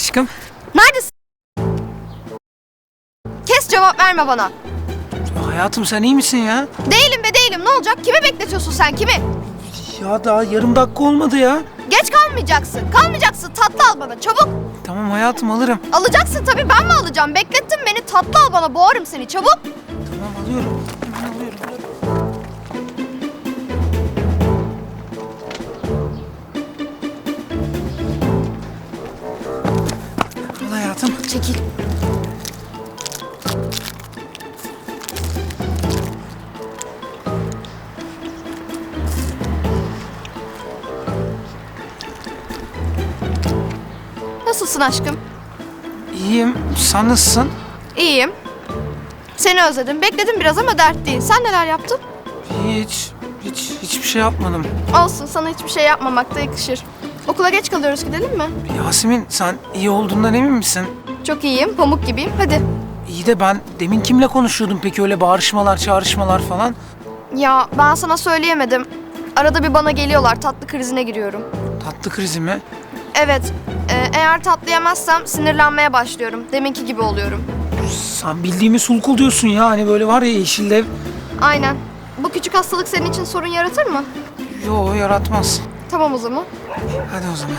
Aşkım. Neredesin? Kes cevap verme bana. Hayatım sen iyi misin ya? Değilim be değilim. Ne olacak? Kimi bekletiyorsun sen? Kimi? Ya daha yarım dakika olmadı ya. Geç kalmayacaksın. Kalmayacaksın. Tatlı al bana. Çabuk. Tamam hayatım alırım. Alacaksın tabii. Ben mi alacağım? Beklettin beni. Tatlı al bana. Boğarım seni. Çabuk. Tamam alıyorum. Hemen alıyorum. Al hayatım. Çekil. Nasılsın aşkım? İyiyim. Sen nasılsın? İyiyim. Seni özledim. Bekledim biraz ama dert değil. Sen neler yaptın? Hiç. Hiç hiçbir şey yapmadım. Olsun sana hiçbir şey yapmamak da yakışır. Okula geç kalıyoruz gidelim mi? Yasemin sen iyi olduğundan emin misin? Çok iyiyim. Pamuk gibiyim. Hadi. İyi de ben demin kimle konuşuyordum peki öyle bağırışmalar çağrışmalar falan? Ya ben sana söyleyemedim. Arada bir bana geliyorlar. Tatlı krizine giriyorum. Tatlı krizi mi? Evet. e, eğer tatlı yemezsem sinirlenmeye başlıyorum. Deminki gibi oluyorum. Sen bildiğimiz hulkul diyorsun ya hani böyle var ya yeşil dev. Aynen. Bu küçük hastalık senin için sorun yaratır mı? Yo yaratmaz. Tamam o zaman. Hadi o zaman.